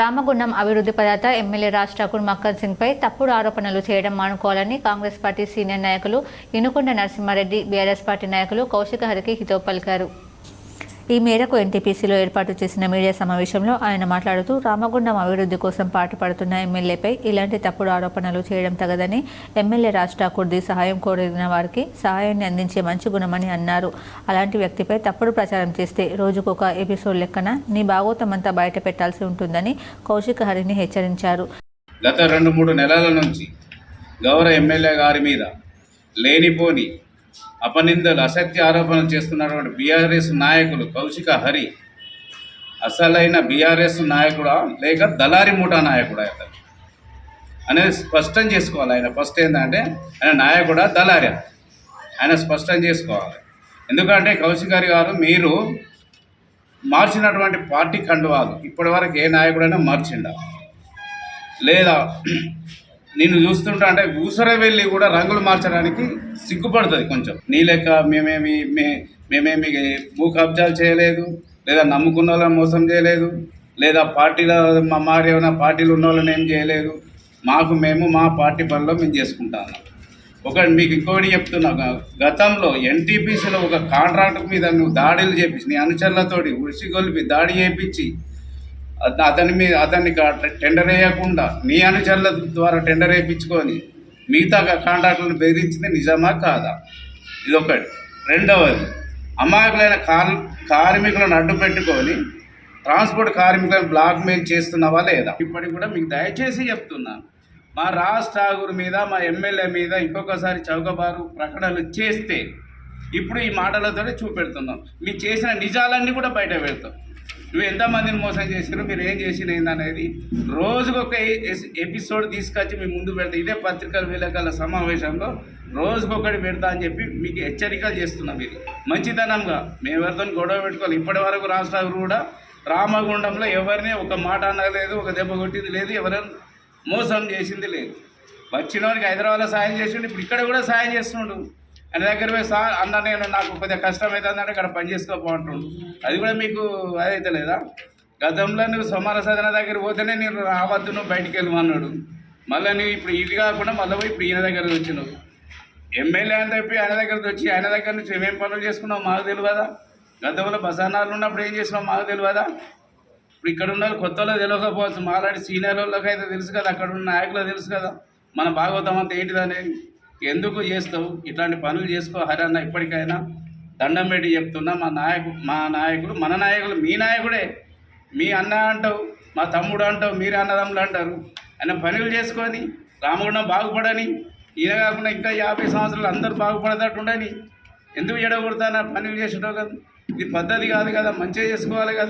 రామగుండం అభివృద్ధి పదార్థ ఎమ్మెల్యే రాజ్ ఠాకూర్ మక్కన్ సింగ్ పై తప్పుడు ఆరోపణలు చేయడం మానుకోవాలని కాంగ్రెస్ పార్టీ సీనియర్ నాయకులు ఇనుకొండ నరసింహారెడ్డి బీఆర్ఎస్ పార్టీ నాయకులు కౌశిక హరికి హితో పలికారు. ఈ మేరకు ఎన్టీపీసీలో ఏర్పాటు చేసిన మీడియా సమావేశంలో ఆయన మాట్లాడుతూ రామగుండం అభివృద్ధి కోసం పాటుపడుతున్న ఎమ్మెల్యేపై ఇలాంటి తప్పుడు ఆరోపణలు చేయడం తగదని ఎమ్మెల్యే రాజ్ ఠాకూర్ది సహాయం కోరిన వారికి సహాయాన్ని అందించే మంచి గుణమని అన్నారు. అలాంటి వ్యక్తిపై తప్పుడు ప్రచారం చేస్తే రోజుకొక ఎపిసోడ్ లెక్కన నీ భాగోతమంతా బయట పెట్టాల్సి ఉంటుందని కౌశిక హరిని హెచ్చరించారు. గత రెండు మూడు నెలల నుంచి గౌరవ ఎమ్మెల్యే గారి మీద లేనిపోని అపనిందలు అసత్య ఆరోపణలు చేస్తున్నటువంటి బీఆర్ఎస్ నాయకులు కౌశిక హరి అసలైన బీఆర్ఎస్ నాయకుడా లేక దళారి ముఠా నాయకుడా అతను? అనేది స్పష్టం చేసుకోవాలి. ఆయన ఫస్ట్ ఏంటంటే ఆయన నాయకుడా దళారి ఆయన స్పష్టం చేసుకోవాలి. ఎందుకంటే కౌశిక్ గారి గారు మీరు మార్చినటువంటి పార్టీ కండువాలు ఇప్పటివరకు ఏ నాయకుడైనా మార్చిండా? లేదా నేను చూస్తుంటా అంటే ఊసర వెళ్ళి కూడా రంగులు మార్చడానికి సిగ్గుపడుతుంది కొంచెం. నీ లెక్క మేమేమి మే మేమేమి భూ కబ్జాలు చేయలేదు లేదా నమ్ముకున్న వాళ్ళని మోసం చేయలేదు లేదా పార్టీలో మా మారి ఏమైనా పార్టీలు ఉన్న వాళ్ళని ఏం చేయలేదు. మాకు మేము మా పార్టీ పనిలో మేము చేసుకుంటాము ఒక మీకు ఇంకోటి చెప్తున్నా గతంలో ఎన్టీపీసీలో ఒక కాంట్రాక్ట్ మీద నువ్వు దాడులు చేపించి నీ అనుచరులతోటి ఉసిగొలిపి దాడి చేయించి అతని మీద అతన్ని టెండర్ వేయకుండా నీ అనుచరుల ద్వారా టెండర్ వేయించుకొని మిగతా కాంట్రాక్టులను బెదిరించింది నిజమా కాదా? ఇదొకటి. రెండవది అమాయకులైన కార్ కార్మికులను అడ్డు పెట్టుకొని ట్రాన్స్పోర్ట్ కార్మికులను బ్లాక్మెయిల్ చేస్తున్నావా లేదా? ఇప్పటికి కూడా మీకు దయచేసి చెప్తున్నాను మా రాజ్ ఠాగూర్ మీద మా ఎమ్మెల్యే మీద ఇంకొకసారి చౌకబారు ప్రకటనలు చేస్తే ఇప్పుడు ఈ మాటలతోనే చూపెడుతున్నాం. మీరు చేసిన నిజాలన్నీ కూడా బయట పెడతాం. నువ్వు ఎంతమందిని మోసం చేసినారు మీరు ఏం చేసిన అనేది రోజుకొక ఎ- ఎపిసోడ్ తీసుకొచ్చి మీ ముందు పెడతా. ఇదే పత్రికల విలేకరుల సమావేశంలో రోజుకొకటి పెడతా అని చెప్పి మీకు హెచ్చరికలు చేస్తున్నాం ఇది మంచితనంగా. మేము ఎవరితో గొడవ పెట్టుకోవాలి. ఇప్పటి వరకు రాష్ట్ర కూడా రామగుండంలో ఎవరిని ఒక మాట అనలేదు ఒక దెబ్బ కొట్టింది లేదు ఎవరైనా మోసం చేసింది లేదు. వచ్చినోనికి హైదరాబాద్లో సాయం చేసిండు ఇప్పుడు ఇక్కడ కూడా సాయం చేస్తుండు. ఆయన దగ్గర పోయి సార్ అన్న నేను నాకు కొద్దిగా కష్టం అవుతుంది అంటే ఇక్కడ పని చేసుకోపో అది కూడా మీకు అదైతే లేదా గతంలో నువ్వు సమాన సదన దగ్గర పోతేనే నేను రావద్దు నువ్వు బయటికి వెళ్ళమన్నాడు మళ్ళీ నువ్వు ఇప్పుడు ఇటు కాకుండా మళ్ళీ పోయి ఇప్పుడు ఈయన దగ్గర వచ్చినావు. ఎమ్మెల్యే అని చెప్పి ఆయన దగ్గరకు వచ్చి ఆయన దగ్గర నుంచి ఏమేం పనులు చేసుకున్నావు మాకు తెలియదా గతంలో బసానాలు ఉన్నప్పుడు ఏం చేసినావు మాకు తెలియదా ఇప్పుడు ఇక్కడ ఉన్న వాళ్ళు కొత్త వాళ్ళు తెలియకపోవచ్చు మాలాంటి సీనియర్ అయితే తెలుసు కదా అక్కడ ఉన్న నాయకులు తెలుసు కదా. మన భాగవతం అంతా ఏంటిదనేది? ఎందుకు చేస్తావు? ఇట్లాంటి పనులు చేసుకో హరన్న ఇప్పటికైనా దండం పెట్టి చెప్తున్నా మా నాయకు మా నాయకుడు మన నాయకులు మీ నాయకుడే. మీ అన్న అంటావు మా తమ్ముడు అంటావు మీరు అన్నదమ్ములు అంటారు. ఆయన పనులు చేసుకొని రామగుండం బాగుపడని ఈయన కాకుండా ఇంకా యాభై సంవత్సరాలు అందరూ బాగుపడేటట్టు ఉండని ఎందుకు ఎడగొడతానా? పనులు చేసేటో కదా. ఇది పద్ధతి కాదు కదా మంచిగా చేసుకోవాలి కదా.